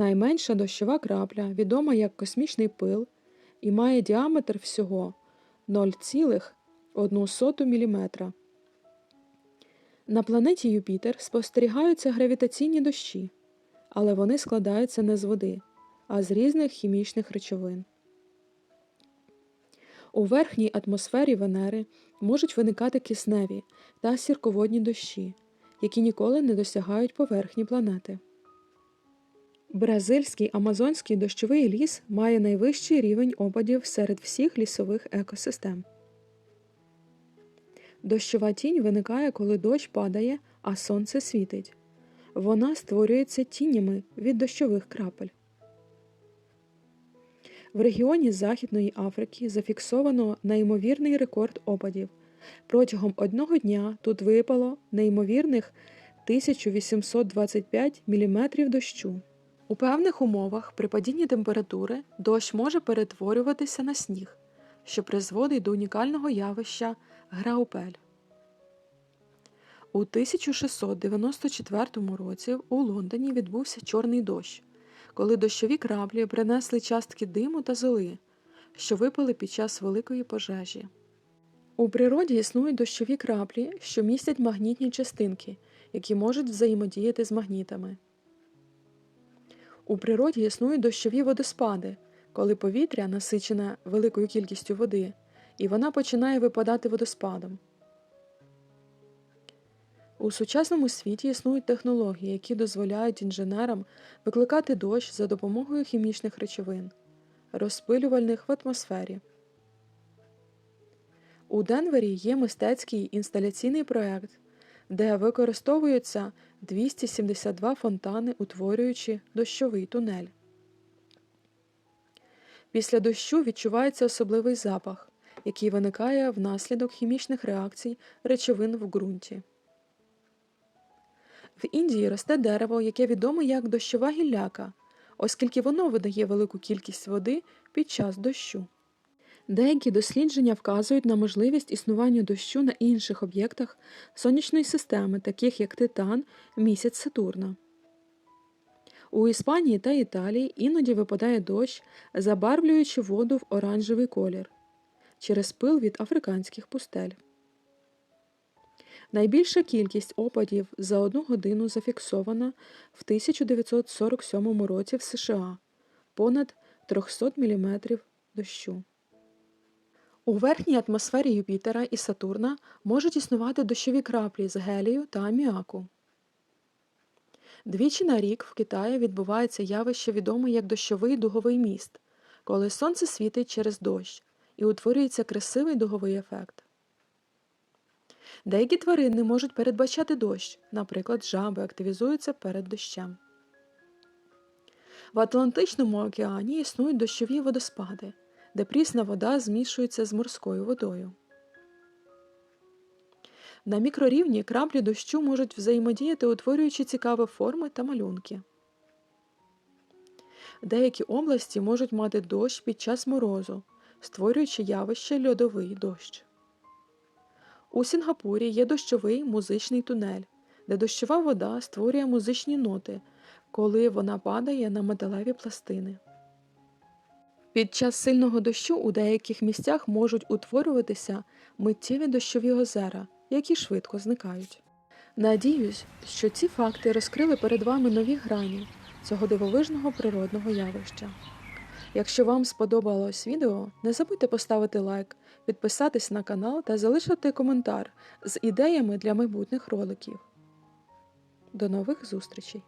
Найменша дощова крапля, відома як космічний пил, і має діаметр всього 0,1 мм. На планеті Юпітер спостерігаються гравітаційні дощі, але вони складаються не з води, а з різних хімічних речовин. У верхній атмосфері Венери можуть виникати кисневі та сірководні дощі, які ніколи не досягають поверхні планети. Бразильський амазонський дощовий ліс має найвищий рівень опадів серед всіх лісових екосистем. Дощова тінь виникає, коли дощ падає, а сонце світить. Вона створюється тінями від дощових крапель. В регіоні Західної Африки зафіксовано неймовірний рекорд опадів. Протягом одного дня тут випало неймовірних 1825 мм дощу. У певних умовах при падінні температури дощ може перетворюватися на сніг, що призводить до унікального явища граупель. У 1694 році у Лондоні відбувся чорний дощ, коли дощові краплі принесли частки диму та золи, що випали під час великої пожежі. У природі існують дощові краплі, що містять магнітні частинки, які можуть взаємодіяти з магнітами. У природі існують дощові водоспади, коли повітря насичене великою кількістю води, і вона починає випадати водоспадом. У сучасному світі існують технології, які дозволяють інженерам викликати дощ за допомогою хімічних речовин, розпилювальних в атмосфері. У Денвері є мистецький інсталяційний проект, де використовуються 272 фонтани, утворюючи дощовий тунель. Після дощу відчувається особливий запах, який виникає внаслідок хімічних реакцій речовин в ґрунті. В Індії росте дерево, яке відоме як дощова гілляка, оскільки воно видає велику кількість води під час дощу. Деякі дослідження вказують на можливість існування дощу на інших об'єктах сонячної системи, таких як Титан, місяць Сатурна. У Іспанії та Італії іноді випадає дощ, забарвлюючи воду в оранжевий колір через пил від африканських пустель. Найбільша кількість опадів за одну годину зафіксована в 1947 році в США понад 300 мм дощу. У верхній атмосфері Юпітера і Сатурна можуть існувати дощові краплі з гелію та аміаку. Двічі на рік в Китаї відбувається явище відоме як дощовий дуговий міст, коли сонце світить через дощ і утворюється красивий дуговий ефект. Деякі тварини можуть передбачати дощ, наприклад, жаби активізуються перед дощем. В Атлантичному океані існують дощові водоспади, де прісна вода змішується з морською водою. На мікрорівні краплі дощу можуть взаємодіяти, утворюючи цікаві форми та малюнки. Деякі області можуть мати дощ під час морозу, створюючи явище льодовий дощ. У Сінгапурі є дощовий музичний тунель, де дощова вода створює музичні ноти, коли вона падає на металеві пластини. Під час сильного дощу у деяких місцях можуть утворюватися миттєві дощові озера, які швидко зникають. Надіюсь, що ці факти розкрили перед вами нові грані цього дивовижного природного явища. Якщо вам сподобалось відео, не забудьте поставити лайк, підписатись на канал та залишити коментар з ідеями для майбутніх роликів. До нових зустрічей!